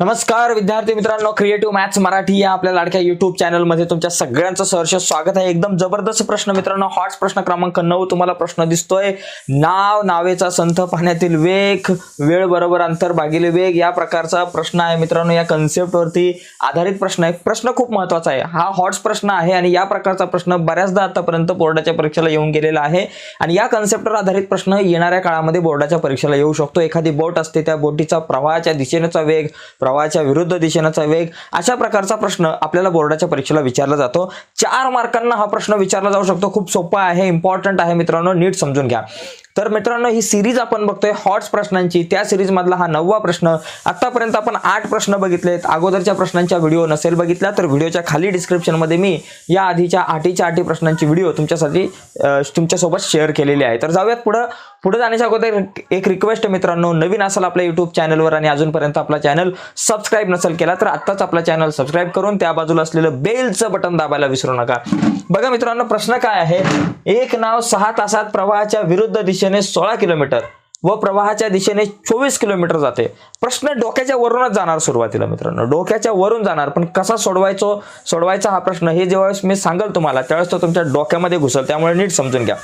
नमस्कार विद्यार्थी मित्रांनो. क्रिएटिव्ह मॅथ्स मराठी या आपल्या लाडक्या युट्यूब चॅनलमध्ये तुमच्या सगळ्यांचं सहर्ष स्वागत आहे. एकदम जबरदस्त प्रश्न मित्रांनो. हॉट्स प्रश्न क्रमांक नऊ तुम्हाला प्रश्न दिसतोय. नाव नावेचा संथ पाण्यातील वेग वेळ बरोबर अंतर भागिले वेग या प्रकारचा प्रश्न आहे मित्रांनो. या कन्सेप्टवरती आधारित प्रश्न आहे. प्रश्न खूप महत्त्वाचा आहे. हा हॉट्स प्रश्न आहे आणि या प्रकारचा प्रश्न बऱ्याचदा आतापर्यंत बोर्डाच्या परीक्षेला येऊन गेलेला आहे. आणि या कन्सेप्टवर आधारित प्रश्न येणाऱ्या काळामध्ये बोर्डाच्या परीक्षेला येऊ शकतो. एखादी बोट असते त्या बोटीचा प्रवाहाच्या दिशेनेचा वेग प्रवाहाच्या विरुद्ध दिशेनेचा वेग. अशा प्रकारचा प्रश्न आपल्याला बोर्डाच्या परीक्षेला विचारला जातो. चार मार्कांना हा प्रश्न विचारला जाऊ शकतो. खूप सोपा आहे इम्पॉर्टंट आहे मित्रांनो नीट समजून घ्या. तर मित्रांनो ही सिरीज आपण बघतोय हॉट्स प्रश्नांची. त्या सिरीज मधला हा नववा प्रश्न. आतापर्यंत आपण आठ प्रश्न बघितलेत. अगोदरच्या प्रश्नांच्या व्हिडिओ नसेल बघितला तर व्हिडिओच्या खाली डिस्क्रिप्शनमध्ये मी या आधीच्या आठीच्या आठी प्रश्नांची व्हिडिओ तुमच्यासाठी तुमच्यासोबत शेअर केलेली आहे. तर जाऊयात पुढं. पुढे जाण्याच्या अगोदर एक रिक्वेस्ट मित्रांनो नवीन असाल आपल्या युट्यूब चॅनलवर आणि अजूनपर्यंत आपला चॅनल सबस्क्राईब नसेल केला तर आत्ताच आपला चॅनल सबस्क्राईब करून त्या बाजूला असलेलं बेलचं बटन दाबायला विसरू नका. बघा मित्रांनो प्रश्न काय आहे? एक नाव सहा तासात प्रवाहाच्या विरुद्ध दिशेने सोळा किलोमीटर व प्रवाहाच्या दिशेने चोवीस किलोमीटर जाते. प्रश्न डोक्याच्या वरूनच जाणार सुरुवातीला मित्रांनो. डोक्याच्या वरून जाणार. पण कसा सोडवायचो? सोडवायचा हा प्रश्न हे जेव्हा मी सांगेल तुम्हाला त्यावेळेस तो तुमच्या डोक्यामध्ये घुसल. त्यामुळे नीट समजून घ्या.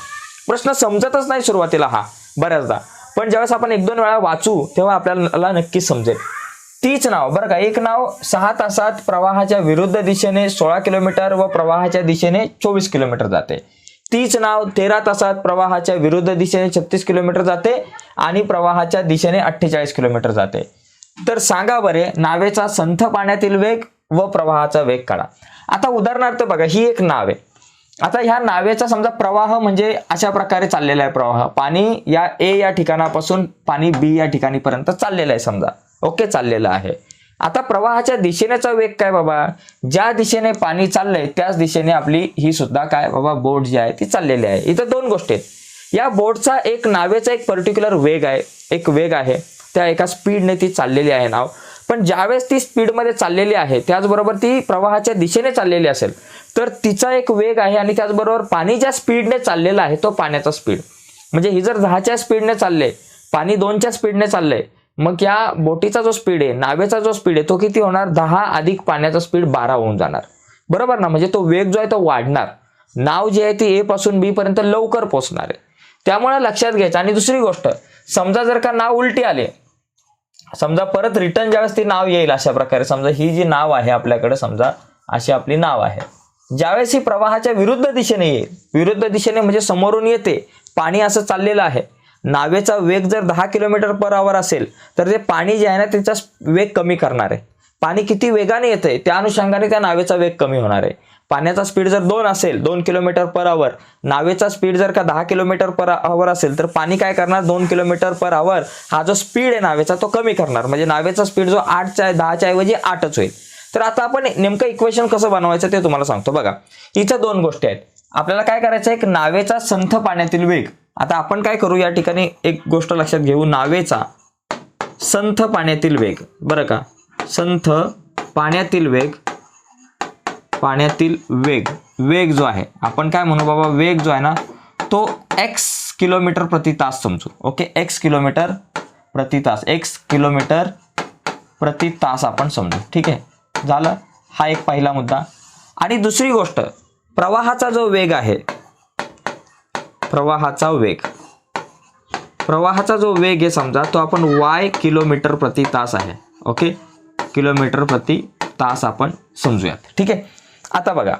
प्रश्न समजतच नाही सुरुवातीला हा बऱ्याचदा. पण ज्यावेळेस आपण एक दोन वेळा वाचू तेव्हा आपल्याला नक्कीच समजेल. तीच नाव बरं का? एक नाव सहा तासात प्रवाहाच्या विरुद्ध दिशेने सोळा किलोमीटर व प्रवाहाच्या दिशेने चोवीस किलोमीटर जाते. तीच नाव तेरा तासात प्रवाहाच्या विरुद्ध दिशेने छत्तीस किलोमीटर जाते आणि प्रवाहाच्या दिशेने अठ्ठेचाळीस किलोमीटर जाते. तर सांगा बरे नावेचा संथ पाण्यातील वेग व प्रवाहाचा वेग काढा. आता उदाहरणार्थ बघा ही एक नाव आहे. आता ह्या नावेचा समजा प्रवाह म्हणजे अशा प्रकारे चाललेला आहे प्रवाह. पाणी या ए या ठिकाणापासून पाणी बी या ठिकाणीपर्यंत चाललेलं आहे समजा. ओके चाललेलं आहे. आता प्रवाहाच्या दिशेनेचा वेग काय बाबा? ज्या दिशेने पाणी चाललंय त्याच दिशेने आपली ही सुद्धा काय बाबा बोट जी आहे ती चाललेली आहे. इथं दोन गोष्टी आहेत. या बोटचा एक नावेचा एक पर्टिक्युलर वेग आहे एक वेग आहे. त्या एका स्पीडने ती चाललेली आहे नाव. पण ज्यावेळेस ती स्पीडमध्ये चाललेली आहे त्याचबरोबर ती प्रवाहाच्या दिशेने चाललेली असेल तर तिचा एक वेग आहे आणि त्याचबरोबर पाणी ज्या स्पीडने चाललेला आहे तो पाण्याचा स्पीड म्हणजे ही जर दहाच्या स्पीडने चालले पाणी दोनच्या स्पीडने चाललंय मग या बोटीचा जो स्पीड आहे नावेचा जो स्पीड आहे तो किती होणार? दहा अधिक पाण्याचा स्पीड बारा होऊन जाणार. बरोबर ना? म्हणजे तो वेग जो आहे तो वाढणार. नाव जी आहे ती ए पासून बी पर्यंत लवकर पोहोचणार आहे. त्यामुळे लक्षात घ्यायचं. आणि दुसरी गोष्ट समजा जर का नाव उलटी आले समजा परत रिटर्न ज्यावेळेस ती नाव येईल अशा प्रकारे समजा ही जी नाव आहे आपल्याकडे समजा अशी आपली नाव आहे. ज्यावेळेस ही प्रवाहाच्या विरुद्ध दिशेने येईल विरुद्ध दिशेने म्हणजे समोरून येते पाणी असं चाललेलं आहे. नावेचा वेग जर दहा किलोमीटर पर आवर असेल तर ते पाणी जे आहे ना त्याचा वेग कमी करणार आहे. पाणी किती वेगाने येतंय त्या अनुषंगाने त्या नावेचा वेग कमी होणार आहे. पाण्याचा स्पीड जर दोन असेल दोन किलोमीटर पर आवर नावेचा स्पीड जर का दहा किलोमीटर पर आवर असेल तर पाणी काय करणार? दोन किलोमीटर पर आवर हा जो स्पीड आहे नावेचा तो कमी करणार. म्हणजे नावेचा स्पीड जो आठच्या दहाच्या ऐवजी आठच होईल. तर आता आपण नेमकं इक्वेशन कसं बनवायचं ते तुम्हाला सांगतो. बघा इथं दोन गोष्टी आहेत. आपल्याला काय करायचं आहे? एक नावेचा संथ पाण्यातील वेग. आता आपण काय करू? या ठिकाणी एक गोष्ट लक्षात घेऊ. नावेचा संथ पाण्यातील वेग. बरं का? संथ पाण्यातील वेग पाण्यातील वेग. वेग जो आहे. आपण काय म्हणू बाबा? वेग जो आहे ना तो एक्स किलोमीटर प्रति तास समजू. ओके? एक्स किलोमीटर प्रति तास. एक्स किलोमीटर प्रति तास आपण समजू. ठीक आहे? झालं? हा एक पहिला मुद्दा. आणि दुसरी गोष्ट प्रवाहाचा जो वेग आहे प्रवाहाचा वेग. प्रवाहाचा जो वेग आहे समजा तो आपण वाय किलोमीटर प्रति तास आहे. ओके? किलोमीटर प्रति तास आपण समजूयात. ठीक आहे? आता बघा.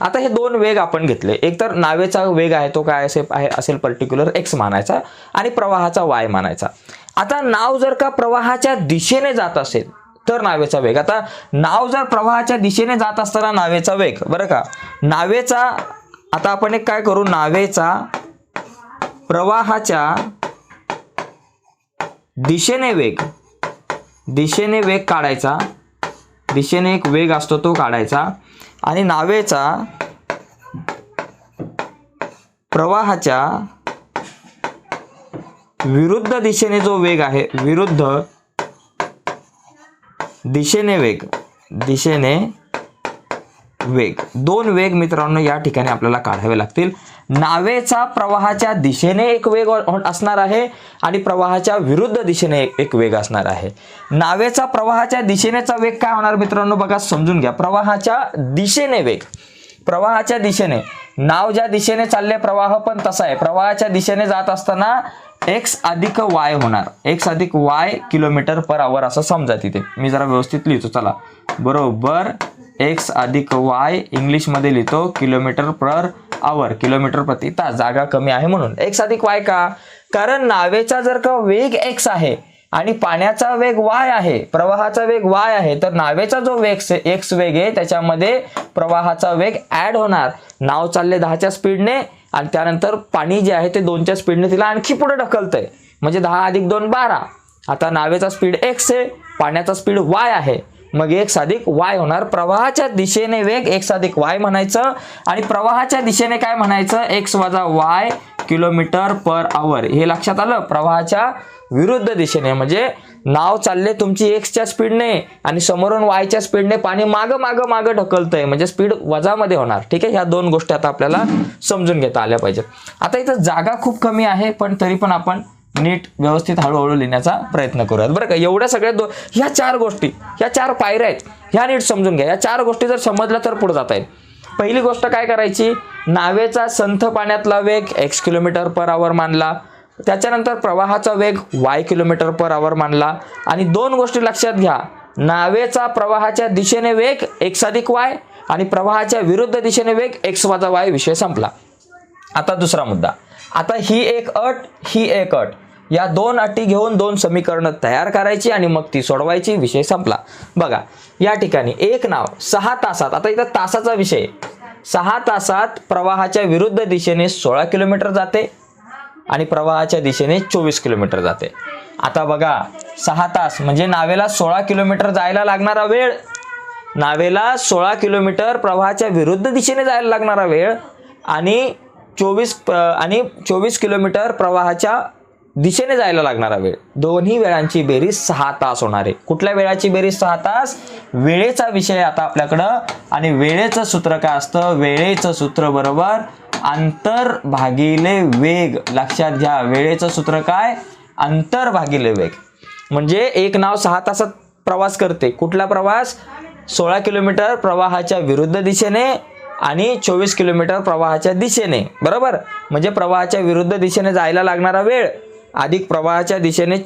आता हे दोन वेग आपण घेतले. एक तर नावेचा वेग आहे तो काय असेल आहे असेल पर्टिक्युलर एक्स मानायचा आणि प्रवाहाचा वाय मानायचा. आता नाव जर का प्रवाहाच्या दिशेने जात असेल तर नावेचा वेग. आता नाव जर प्रवाहाच्या दिशेने जात असताना नावेचा वेग बरं का? नावेचा आता आपण एक काय करू? नावेचा प्रवाहाच्या दिशेने वेग. दिशेने वेग काढायचा. दिशेने एक वेग असतो तो काढायचा. आणि नावेचा प्रवाहाच्या विरुद्ध दिशेने जो वेग आहे विरुद्ध दिशेने वेग. दिशेने वेग. दोन वेग मित्रांनो या ठिकाणी आपल्याला काढावे लागतील. नावेचा प्रवाहाच्या दिशेने एक वेग हो- असणार आहे आणि प्रवाहाच्या विरुद्ध दिशेने एक- एक वेग असणार आहे. नावेचा प्रवाहाच्या दिशेनेचा वेग काय होणार मित्रांनो? बघा समजून घ्या. प्रवाहाच्या दिशेने वेग. प्रवाहाच्या दिशेने. नाव ज्या दिशेने चालले प्रवाह पण तसा आहे. प्रवाहाच्या दिशेने जात असताना एक्स अधिक वाय होणार. एक्स अधिक वाय किलोमीटर पर आवर असं समजा तिथे. मी जरा व्यवस्थित लिहितो. चला. बरोबर एक्स अधिक वाय इंग्लिशमध्ये लिहितो किलोमीटर पर आवर किलोमीटर प्रति तास. जागा कमी आहे म्हणून. एक्स अधिक वाय का? कारण नावेचा जर का वेग एक्स आहे आणि पाण्याचा वेग वाय आहे प्रवाहाचा वेग वाय आहे तर नावेचा जो वेग एक्स वेग आहे त्याच्यामध्ये प्रवाहाचा वेग ॲड होणार. नाव चालले दहाच्या स्पीडने आणि त्यानंतर पाणी जे आहे ते दोनच्या स्पीडने तिला आणखी पुढे ढकलतंय. म्हणजे दहा अधिक दोन बारा. आता नावेचा स्पीड एक्स आहे पाण्याचा स्पीड वाय आहे. मग एक्स अधिक वाय होणार. प्रवाहाच्या दिशेने वेग एक्स अधिक वाय म्हणायचं. आणि प्रवाहाच्या दिशेने काय म्हणायचं? एक्स वजा वाय किलोमीटर पर आवर. हे लक्षात आलं? प्रवाहाच्या विरुद्ध दिशेने. म्हणजे नाव चालले तुमची एक्सच्या स्पीडने आणि समोरून वायच्या स्पीडने पाणी मागं मागं मागं ढकलतंय. म्हणजे स्पीड वजामध्ये होणार. ठीक आहे? ह्या दोन गोष्टी आता आपल्याला समजून घेता आल्या पाहिजेत. आता इथं जागा खूप कमी आहे पण तरी पण आपण नीट व्यवस्थित हळूहळू लिहिण्याचा प्रयत्न करूयात. बरं का? एवढ्या सगळ्या दो ह्या चार गोष्टी ह्या चार पायऱ्या आहेत ह्या नीट समजून घ्या. या चार गोष्टी जर समजल्या तर पुढे जाता येईल. पहिली गोष्ट काय करायची? नावेचा संथ पाण्यातला वेग एक्स किलोमीटर पर आवर मानला. त्याच्यानंतर प्रवाहाचा वेग वाय किलोमीटर पर आवर मानला. आणि दोन गोष्टी लक्षात घ्या. नावेचा प्रवाहाच्या दिशेने वेग एक्स अधिक वाय आणि प्रवाहाच्या विरुद्ध दिशेने वेग एक्स वाजा वाय विषय संपला. आता दुसरा मुद्दा. आता ही एक अट ही एक अट. या दोन अटी घेऊन दोन समीकरणं तयार करायची आणि मग ती सोडवायची. विषय संपला. बघा या ठिकाणी एक नाव सहा तासात आता इथं तासाचा विषय सहा तासात प्रवाहाच्या विरुद्ध दिशेने सोळा किलोमीटर जाते आणि प्रवाहाच्या दिशेने चोवीस किलोमीटर जाते. आता बघा सहा तास म्हणजे नावेला सोळा किलोमीटर जायला लागणारा वेळ. नावेला सोळा किलोमीटर प्रवाहाच्या विरुद्ध दिशेने जायला लागणारा वेळ आणि चोवीस आणि चोवीस किलोमीटर प्रवाहाच्या दिशेने जायला लागणारा वेळ. दोन्ही वेळांची बेरीज सहा तास होणार आहे. कुठल्या वेळाची बेरीज सहा तास? वेळेचा विषय आता आपल्याकडं. आणि वेळेचं सूत्र काय असतं? वेळेचं सूत्र बरोबर अंतर भागिले वेग. लक्षात घ्या वेळेचं सूत्र काय? अंतर भागिले वेग. म्हणजे एक नाव सहा तासात प्रवास करते. कुठला प्रवास? सोळा किलोमीटर प्रवाहाच्या विरुद्ध दिशेने आणि चोवीस किलोमीटर प्रवाहाच्या दिशेने. बरोबर? म्हणजे प्रवाहाच्या विरुद्ध दिशेने जायला लागणारा वेळ अधिक प्रवाहाच्या दिशेने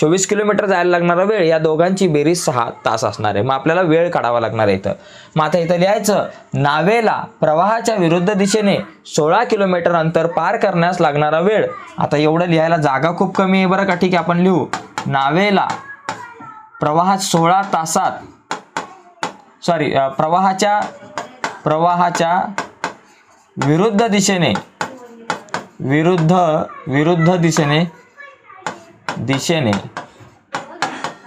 चोवीस किलोमीटर जायला लागणारा वेळ या दोघांची बेरीज सहा तास असणार आहे. मग आपल्याला वेळ काढावा लागणार आहे इथं. मग आता इथं लिहायचं नावेला प्रवाहाच्या विरुद्ध दिशेने सोळा किलोमीटर अंतर पार करण्यास लागणारा वेळ. आता एवढं लिहायला जागा खूप कमी आहे बरं का? ठीक आहे आपण लिहू. नावेला प्रवाहात सोळा तासात सॉरी प्रवाहाच्या प्रवाहाच्या विरुद्ध दिशेने विरुद्ध विरुद्ध दिशेने दिशेने.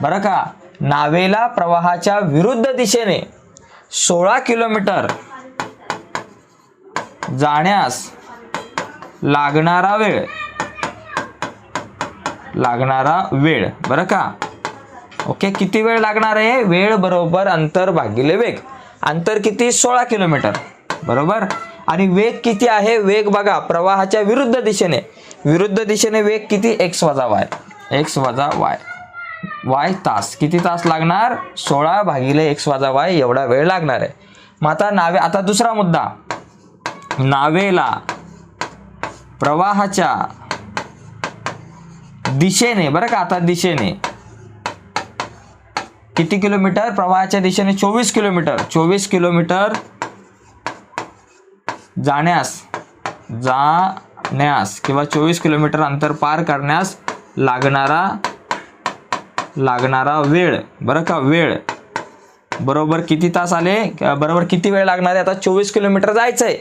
बरं का? नावेला प्रवाहाच्या विरुद्ध दिशेने सोळा किलोमीटर जाण्यास लागणारा वेळ. लागणारा वेळ. बरं का? ओके किती वेळ लागणार आहे? वेळ बरोबर अंतर भागिले वेग. अंतर किती? सोळा किलोमीटर. बरोबर? आणि वेग किती आहे? वेग बघा प्रवाहाच्या विरुद्ध दिशेने. विरुद्ध दिशेने वेग किती? एक्स वजा वाय. एक्स वजा वाय. वाय तास. किती तास लागणार? सोळा भागिले एक्स वजा वाय एवढा वेळ लागणार आहे. मग आता नावे आता दुसरा मुद्दा. नावेला प्रवाहाच्या दिशेने बरं का आता दिशेने. किती किलोमीटर? प्रवाहाच्या दिशेने चोवीस किलोमीटर. चोवीस किलोमीटर जाण्यास जाण्यास किंवा चोवीस किलोमीटर अंतर पार करण्यास लागणारा लागणारा वेळ. बरं का? वेळ. बरोबर किती तास आले? बरोबर किती वेळ लागणार आहे? आता चोवीस किलोमीटर जायचं आहे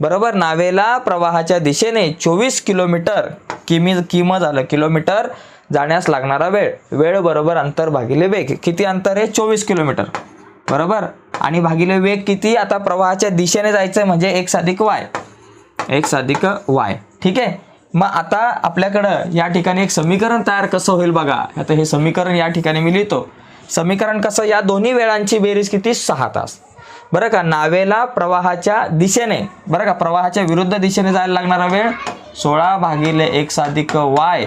बरोबर? नावेला प्रवाहाच्या दिशेने चोवीस किलोमीटर किमी किम झालं? किलोमीटर जाण्यास लागणारा वेळ. वेळ बरोबर अंतर भागिले वेग. किती अंतर आहे? चोवीस किलोमीटर. बरोबर? आणि भागिले वेग किती? आता प्रवाहाच्या दिशेने जायचं आहे म्हणजे एक अधिक वाय. एक अधिक वाय. ठीक आहे? मग आता आपल्याकडं या ठिकाणी एक समीकरण तयार कसं होईल बघा. आता हे समीकरण या ठिकाणी मी लिहितो. समीकरण कसं? या दोन्ही वेळांची बेरीज किती? सहा तास. बरं का? नावेला प्रवाहाच्या दिशेने. बरं का? प्रवाहाच्या विरुद्ध दिशेने जायला लागणारा वेळ सोळा भागिले एक्स अधिक वाय.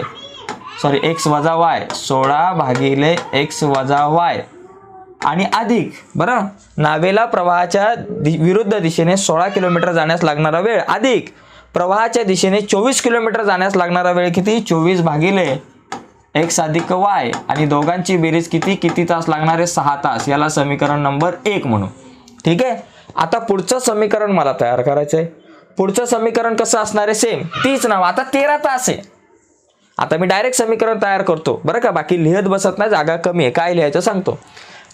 सॉरी एक्स वजा वाय. सोळा भागिले एक्स वजा वाय. आणि अधिक बरं? नावेला प्रवाहाच्या दि विरुद्ध दिशेने सोळा किलोमीटर जाण्यास लागणारा वेळ अधिक. प्रवाहाच्या दिशेने चोवीस किलोमीटर जाण्यास लागणारा वेळ किती? चोवीस भागिले एक्स अधिक वाय. आणि दोघांची बेरीज किती? किती तास लागणार आहे? सहा तास. याला समीकरण नंबर एक म्हणू. ठीक आहे? आता पुढचं समीकरण मला तयार करायचं आहे पुढचं समीकरण कसं असणार आहे? सेम तीच नाव. आता तेरा तास आहे. आता मी डायरेक्ट समीकरण तयार करतो. बरं का? बाकी लिहत बसत नाही. जागा कमी आहे. काय लिहायचं सांगतो.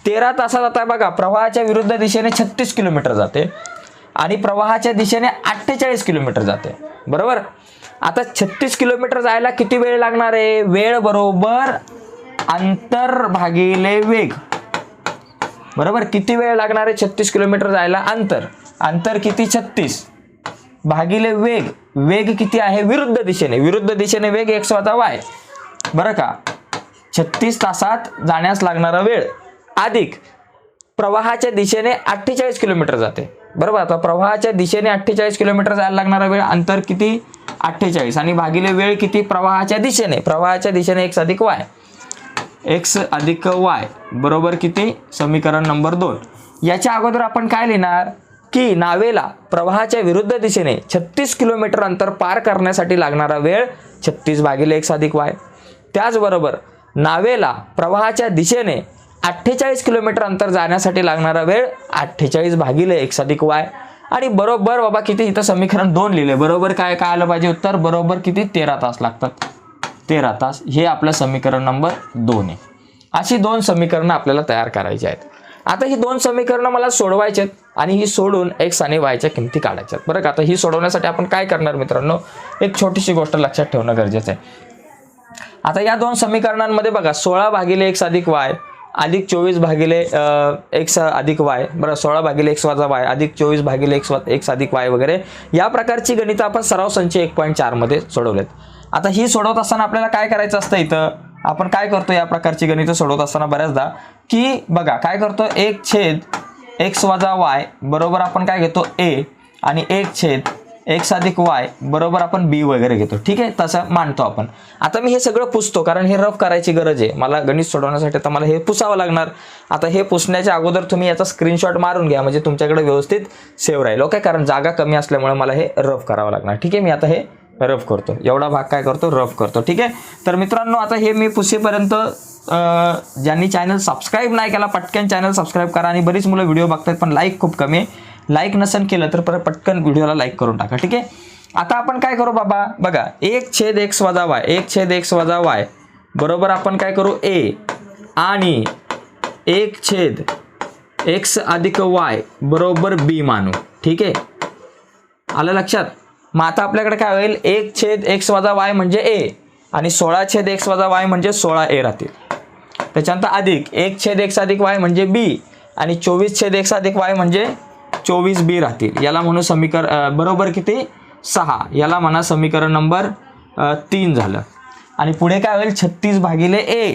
तेरा तासात आता बघा प्रवाहाच्या विरुद्ध दिशेने छत्तीस किलोमीटर जाते आणि प्रवाहाच्या दिशेने अठ्ठेचाळीस किलोमीटर जाते. बरोबर? आता छत्तीस किलोमीटर जायला किती वेळ लागणार आहे? वेळ बरोबर अंतर भागिले वेग. बरोबर? किती वेळ लागणार आहे छत्तीस किलोमीटर जायला? अंतर. अंतर किती? छत्तीस. भागिले वेग. वेग किती आहे? विरुद्ध दिशेने. विरुद्ध दिशेने वेग एक वजा वाय. बरं का? छत्तीस तासात जाण्यास लागणारा वेळ. अधिक प्रवाहाच्या दिशेने अठ्ठेचाळीस किलोमीटर जाते. बरोबर? आता प्रवाहाच्या दिशेने अठ्ठेचाळीस किलोमीटर जायला लागणारा वेळ अंतर किती? अठ्ठेचाळीस. आणि भागिले वेळ किती? प्रवाहाच्या दिशेने. प्रवाहाच्या दिशेने एक्स अधिक वाय एक्स अधिक वाय बरोबर किती? समीकरण नंबर दोन. याच्या अगोदर आपण काय लिहिणार? की नावेला प्रवाहाच्या विरुद्ध दिशेने छत्तीस किलोमीटर अंतर पार करण्यासाठी लागणारा वेळ छत्तीस भागिले एक्स अधिक वाय त्याचबरोबर नावेला प्रवाहाच्या दिशेने अठ्ठेचाळीस किलोमीटर अंतर जाण्यासाठी लागणारा वेळ अठ्ठेचाळीस भागिले एक्स अधिक वाय. आणि बरोबर बाबा किती इथं समीकरण दोन लिहिले बरोबर काय काय आलं पाहिजे उत्तर? बरोबर किती? तेरा तास लागतात. तेरा तास. हे आपलं समीकरण नंबर दोन आहे. अशी दोन समीकरणं आपल्याला तयार करायची आहेत. आता ही दोन समीकरणं मला सोडवायची आहेत आणि ही सोडून एक्स आणि वायच्या किमती काढायच्या आहेत. बरं का? आता ही सोडवण्यासाठी आपण काय करणार मित्रांनो? एक छोटीशी गोष्ट लक्षात ठेवणं गरजेचं आहे. आता या दोन समीकरणांमध्ये बघा सोळा भागिले एक्स अधिक वाय अधिक चोवीस भागिले एक्स अधिक वाय बरं सोळा भागिले एक्स वाजा वाय अधिक चोवीस भागिले एक्स एक्स अधिक वाय वगैरे. या प्रकारची गणितं आपण सराव संच एक पॉईंट चारमध्ये सोडवलेत. आता ही सोडवत असताना आपल्याला काय करायचं असतं इथं? आपण काय करतो या प्रकारची गणितं सोडवत असताना बऱ्याचदा? की बघा काय करतो? एक छेद एक्स वाजा वाय बरोबर आपण काय घेतो? ए. आणि एक छेद एक्स अधिक वाय बरोबर आपण बी वगैरे घेतो. ठीक आहे? तसं मांडतो आपण. आता मी हे सगळं पुसतो कारण हे रफ करायची गरज आहे. मला गणित सोडवण्यासाठी आता मला हे पुसावं लागणार. आता हे पुसण्याच्या अगोदर तुम्ही याचा स्क्रीनशॉट मारून घ्या म्हणजे तुमच्याकडे व्यवस्थित सेव्ह राहील. ओके कारण जागा कमी असल्यामुळे मला हे रफ करावं लागणार. ठीक आहे? मी आता हे रफ करतो. एवढा भाग काय करतो? रफ करतो. ठीक आहे? तर मित्रांनो आता हे मी पुसेपर्यंत ज्यांनी चॅनल सबस्क्राईब नाही केला पटकन चॅनल सबस्क्राईब करा आणि बरीच मुलं व्हिडिओ बघतात पण लाईक खूप कमी आहे. लाईक नसेल केलं तर परत पटकन व्हिडिओला लाईक करून टाका ठीक आहे? आता आपण काय करू बाबा? बघा एक छेद एक्स वजा वाय एक छेद एक्स वजा वाय. बरोबर आपण काय करू? ए. आणि एक छेद एक्स अधिक वाय बरोबर बी मानू ठीक आहे? आलं लक्षात? मग आता आपल्याकडे काय होईल? एक छेद एक्स वजा वाय म्हणजे ए आणि सोळा छेद एक्स वजा वाय म्हणजे सोळा ए राहतील. त्याच्यानंतर अधिक एक छेद एक्स अधिक वाय म्हणजे बी आणि चोवीस छेद एक्स अधिक वाय म्हणजे चोवीस बी राहतील. याला म्हणू समीकरण बरोबर किती? सहा. याला म्हणा समीकरण नंबर तीन झालं. आणि पुढे काय होईल? छत्तीस भागिले ए.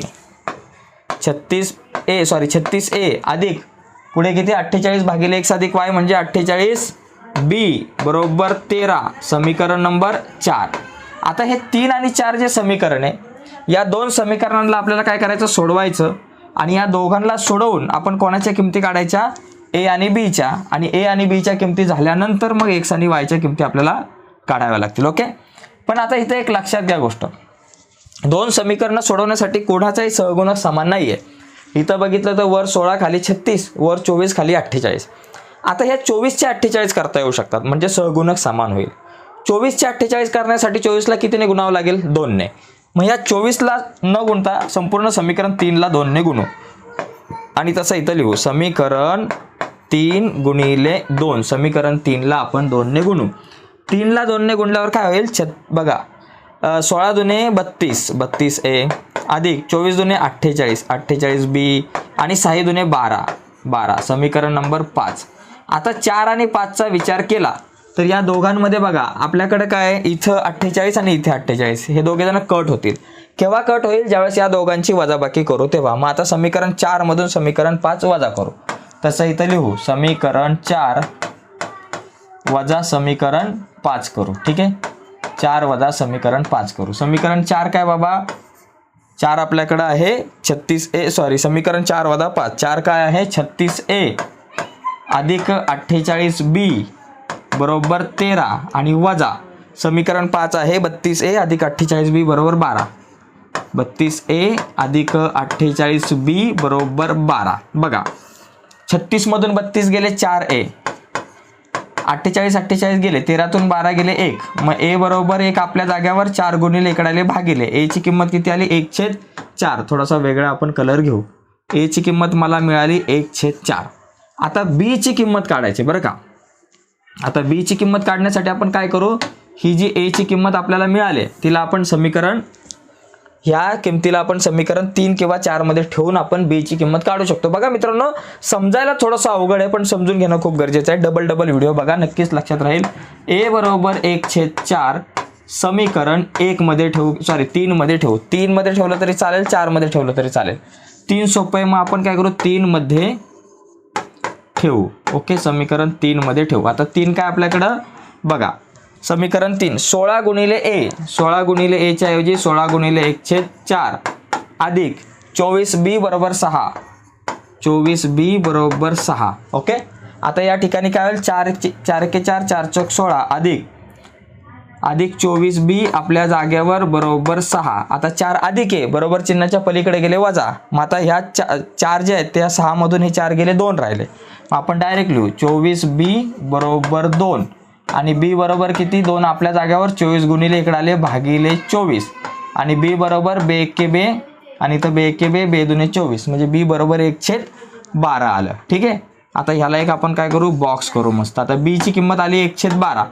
छत्तीस ए सॉरी छत्तीस ए अधिक पुढे किती? अठ्ठेचाळीस भागिले एक्स अधिक वाय म्हणजे अठ्ठेचाळीस बी. बरोबर तेरा. समीकरण नंबर चार. आता हे तीन आणि चार जे समीकरण आहे या दोन समीकरणांना आपल्याला काय करायचं? सोडवायचं. आणि या दोघांना सोडवून आपण कोणाच्या किमती काढायच्या? ए आणि बीच्या आणि ए आणि बीच्या किमती झाल्यानंतर मग एक्स आणि वायच्या किमती आपल्याला काढाव्या लागतील ओके? पण आता इथे एक लक्षात घ्या गोष्ट. दोन समीकरणं सोडवण्यासाठी कोणाचाही सहगुणक समान नाही आहे इथं बघितलं तर वर सोळा खाली छत्तीस वर चोवीस खाली अठ्ठेचाळीस. आता ह्या चोवीसचे अठ्ठेचाळीस करता येऊ शकतात म्हणजे सहगुणक समान होईल. चोवीसचे अठ्ठेचाळीस करण्यासाठी चोवीसला कितीने गुणावं लागेल? दोनने. मग ह्या चोवीसला न गुणता संपूर्ण समीकरण तीनला दोनने गुणू. आणि तसं इथं लिहू समीकरण तीन गुणिले दोन. समीकरण तीनला आपण दोनने गुणू. तीनला दोनने गुणल्यावर काय होईल? छत बघा. सोळा दुने बत्तीस. बत्तीस ए. अधिक चोवीस दुने अठ्ठेचाळीस. अठ्ठेचाळीस बी. आणि सहा दुने बारा. बारा. समीकरण नंबर पाच. आता चार आणि पाचचा विचार केला. तर या दोघांमध्ये बघा आपल्याकडे काय? आहे? इथं अठ्ठेचाळीस आणि इथे अठ्ठेचाळीस. हे दोघे जण कट होतील. केव्हा कट होईल? ज्यावेळेस या दोघांची वजाबाकी करू तेव्हा. मग आता समीकरण चारमधून समीकरण पाच वजा करू. तसं इथं लिहू. समीकरण चार वजा समीकरण पाच करू. ठीक आहे? चार वजा समीकरण पाच करू. समीकरण चार काय बाबा? चार आपल्याकडं आहे छत्तीस ए. सॉरी समीकरण चार वजा पाच. चार काय आहे? छत्तीस ए. अधिक अठ्ठेचाळीस बी बरोबर तेरा आणि वजा. समीकरण पाच आहे बत्तीस ए अधिक अठ्ठेचाळीस बी बरोबर बारा. बत्तीस ए अधिक अठ्ठेचाळीस बी बरोबर बारा. बघा. छत्तीसमधून बत्तीस गेले चार ए. अठ्ठेचाळीस अठ्ठेचाळीस गेले तेरातून बारा गेले एक. मग ए बरोबर एक आपल्या जाग्यावर चार गुणिले इकडाले भागिले. ए ची किंमत किती आली? एक छेद चार. थोडासा वेगळा आपण कलर घेऊ. ए ची किंमत मला मिळाली एक छेद चार. आता बी ची किंमत काढायची बरं का? आता बी ची किंमत काढण्यासाठी आपण काय करू? ही जी ए ची किंमत आपल्याला मिळाली तिला आपण समीकरण ह्या किमतीला आपण समीकरण तीन किंवा चारमध्ये ठेवून आपण बीची किंमत काढू शकतो. बघा मित्रांनो समजायला थोडंसं अवघड आहे पण समजून घेणं खूप गरजेचं आहे. डबल डबल व्हिडिओ बघा नक्कीच लक्षात राहील. ए बरोबर एक छेद चार समीकरण एकमध्ये ठेवू सॉरी तीनमध्ये ठेवू. तीनमध्ये ठेवलं तरी चालेल चारमध्ये ठेवलं तरी चालेल. तीन सोपं आहे मग आपण काय करू? तीनमध्ये ठेवू. ओके समीकरण तीनमध्ये ठेवू. आता तीन काय आपल्याकडं? बघा समीकरण तीन. सोळा गुणिले ए. सोळा गुणिले एच्या ऐवजी सोळा गुणिले एक छेद चार. अधिक चोवीस बी बरोबर सहा. चोवीस बी बरोबर सहा. ओके? आता या ठिकाणी काय होईल? चार चार के चार चार चौक सोळा. अधिक. अधिक चोवीस बी आपल्या जागेवर बरोबर सहा. आता चार अधिक आहे बरोबर चिन्हाच्या पलीकडे गेले वजा. मग आता ह्या चा चार जे आहेत त्या सहामधून हे चार गेले दोन राहिले. आपण डायरेक्ट लिहू. चोवीस बी बरोबर दोन. आणि बी बरोबर किती? दोन. आपल्या जागेवर चोवीस गुणिले इकडे आले भागिले चोवीस. आणि बी बरोबर बे एके बे आणि इथं बे एके बे बे दुने चोवीस. म्हणजे बी बरोबर एक छेद बारा आलं. ठीक आहे? आता ह्याला एक आपण काय करू? बॉक्स करू मस्त. आता बीची किंमत आली एक छेद बारा.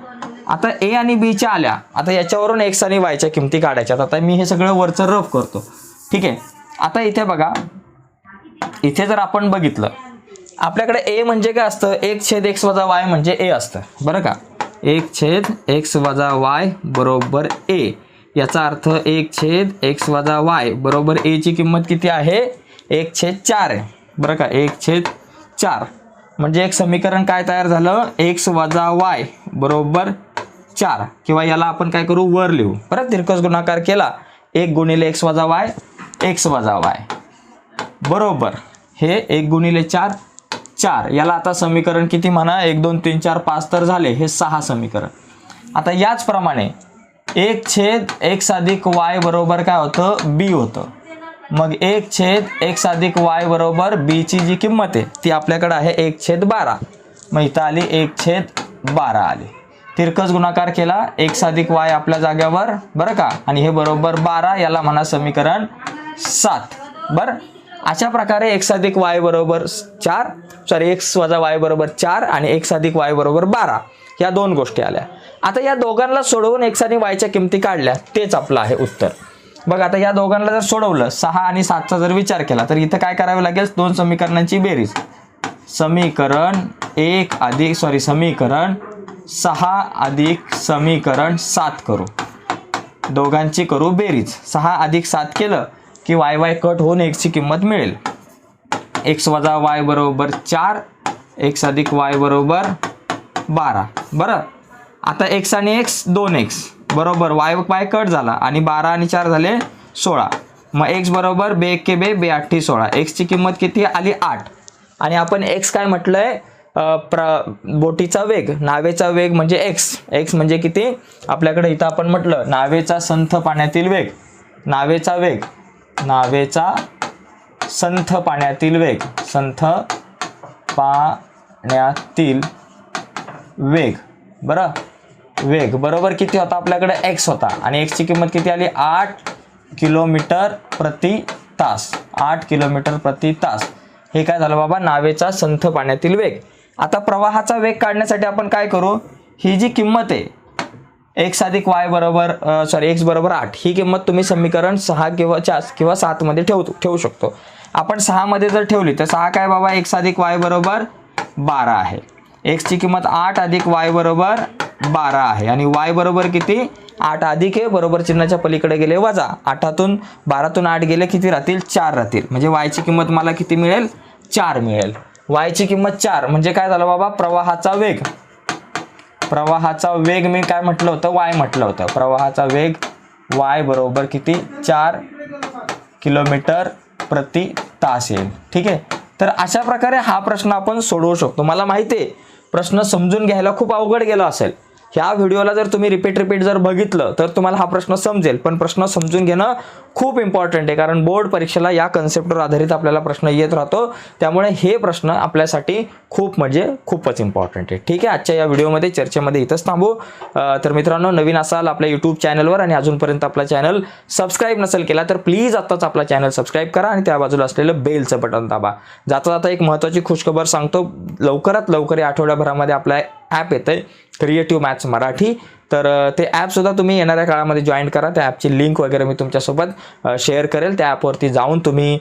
आता ए आणि बीच्या आल्या. आता याच्यावरून एक्स आणि वायच्या किमती काढायच्यात आता मी हे सगळं वरचं रफ करतो. ठीक आहे? आता इथे बघा. इथे जर आपण बघितलं आपल्याकडे ए म्हणजे काय असतं? एक छेद एक्स वजा वाय म्हणजे ए असतं. बरं का? एक छेद एक्स वजा वाय बरोबर ए. याचा अर्थ एक छेद एक्स वजा वाय बरोबर एची किंमत किती आहे? एक छेद चार आहे. बरं का? एक छेद चार. म्हणजे एक समीकरण काय तयार झालं? एक्स वजा वाय बरोबर चार. किंवा याला आपण काय करू? वर लिहू. परत तिरकस गुणाकार केला. एक गुणिले एक्स वजा वाय एक्स वजा वाय. बरोबर. हे एक गुणिले चार चार. याला आता समीकरण किती म्हणा? एक दोन तीन चार पाच तर झाले. हे सहा समीकरण. आता याचप्रमाणे एक छेद एक्स अधिक वाय बरोबर काय होतं? बी होतं. मग एक छेद एक्स अधिक वाय बरोबर बीची जी किंमत आहे ती आपल्याकडे आहे एक छेद बारा. मग इथं आली एक छेद बारा आली. तिरकस गुणाकार केला. एक्स अधिक वाय आपल्या जाग्यावर. बरं का? आणि हे बरोबर बारा याला म्हणा समीकरण सात. बरं? अशा प्रकारे एक्स अधिक वाय बरोबर चार सॉरी एक्स वजा वाय बरोबर चार आणि एक्स अधिक वाय बरोबर बारा. या दोन गोष्टी आल्या. आता या दोघांना सोडवून एक्स आणि वायच्या किमती काढल्या. तेच आपलं आहे उत्तर. बघ आता या दोघांना जर सोडवलं सहा आणि सातचा जर विचार केला तर इथं काय करावं लागेल? दोन समीकरणांची बेरीज. समीकरण एक अधिक सॉरी समीकरण सहा अधिक समीकरण सात करू. दोघांची करू बेरीज. सहा अधिक सात केलं की वाय वाय कट होऊन एक्सची किंमत मिळेल. एक्स वजा वाय बरोबर चार एक्स अधिक वाय बरोबर बारा. बरं? आता एक्स आणि एक्स दोन एक्स बरोबर? वाय वाय कट झाला आणि बारा आणि चार झाले सोळा. मग एक्स बरोबर बे के बे बे आठी सोळा. एक्सची किंमत किती आली? आठ. आणि आपण एक्स काय म्हटलंय? आहे प्र बोटीचा वेग. नावेचा वेग म्हणजे एक्स एक्स म्हणजे किती? आपल्याकडे इथं आपण म्हटलं नावेचा संथ पाण्यातील वेग. नावेचा वेग. नावेचा संथ पाण्यातील वेग. संथ पाण्यातील वेग. बरं? वेग. बरोबर किती होता? आपल्याकडे एक्स होता. आणि एक्सची किंमत किती आली? आठ किलोमीटर प्रति तास. आठ किलोमीटर प्रति तास. हे काय झालं बाबा? नावेचा संथ पाण्यातील वेग. आता प्रवाहाचा वेग काढण्यासाठी आपण काय करू? ही जी किंमत आहे एक्स अधिक वाय बरोबर सॉरी एक्स बरोबर आठ. ही किंमत तुम्ही समीकरण सहा किंवा चार किंवा सातमध्ये ठेवतो ठेवू शकतो. आपण सहामध्ये जर ठेवली तर सहा काय बाबा? एक्स अधिक वाय बरोबर बारा आहे. एक्सची किंमत आठ अधिक वाय बरोबर बारा आहे. आणि वाय बरोबर किती? आठ अधिक आहे. बरोबर चिन्हाच्या पलीकडे गेले वजा. आठातून बारातून आठ गेले किती राहतील? चार राहतील. म्हणजे वायची किंमत मला किती मिळेल? चार मिळेल. वायची किंमत चार. म्हणजे काय झालं बाबा? प्रवाहाचा वेग. प्रवाहाचा वेग मी काय म्हटलं होतं? वाय म्हटलं होतं. प्रवाहाचा वेग वाय बरोबर किती? चार किलोमीटर प्रति तास येईल. ठीक आहे? तर अशा प्रकारे हा प्रश्न आपण सोडवू शकतो. मला माहिती आहे प्रश्न समजून घ्यायला खूप अवघड गेला असेल. ह्या व्हिडिओला जर तुम्ही रिपीट रिपीट जर बघितलं तर तुम्हाला हा प्रश्न समजेल. पण प्रश्न समजून घेणं खूप इम्पॉर्टंट आहे कारण बोर्ड परीक्षेला या कन्सेप्टवर आधारित आपल्याला प्रश्न येत राहतो. त्यामुळे हे प्रश्न आपल्यासाठी खूप म्हणजे खूपच इम्पॉर्टंट आहे. ठीक आहे आजच्या या व्हिडिओमध्ये चर्चेमध्ये इथंच थांबू. तर मित्रांनो नवीन असाल आपल्या यूट्यूब चॅनलवर आणि अजूनपर्यंत आपला चॅनल सबस्क्राईब नसेल केला तर प्लीज आत्ताच आपला चॅनल सबस्क्राईब करा आणि त्या बाजूला असलेलं बेलचं बटन दाबा. जाता जाता एक महत्त्वाची खुशखबर सांगतो. लवकरात लवकर या आठवड्याभरामध्ये आपला ॲप येतं आहे क्रिएटिव्ह मॅथ्स मराठी. तर ते ॲपसुद्धा तुम्ही येणाऱ्या काळामध्ये जॉईन करा. त्या ॲपची लिंक वगैरे मी तुमच्यासोबत शेअर करेल. त्या ॲपवरती जाऊन तुम्ही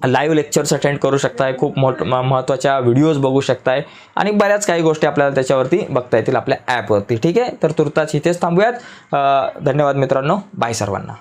लाईव्ह लेक्चर्स अटेंड करू शकताय. खूप मोठ महत्त्वाच्या व्हिडिओज बघू शकताय. आणि बऱ्याच काही गोष्टी आपल्याला त्याच्यावरती बघता येतील आपल्या ॲपवरती ठीक आहे? तर तुर्ताच इथेच थांबूयात. धन्यवाद मित्रांनो. बाय सर्वांना.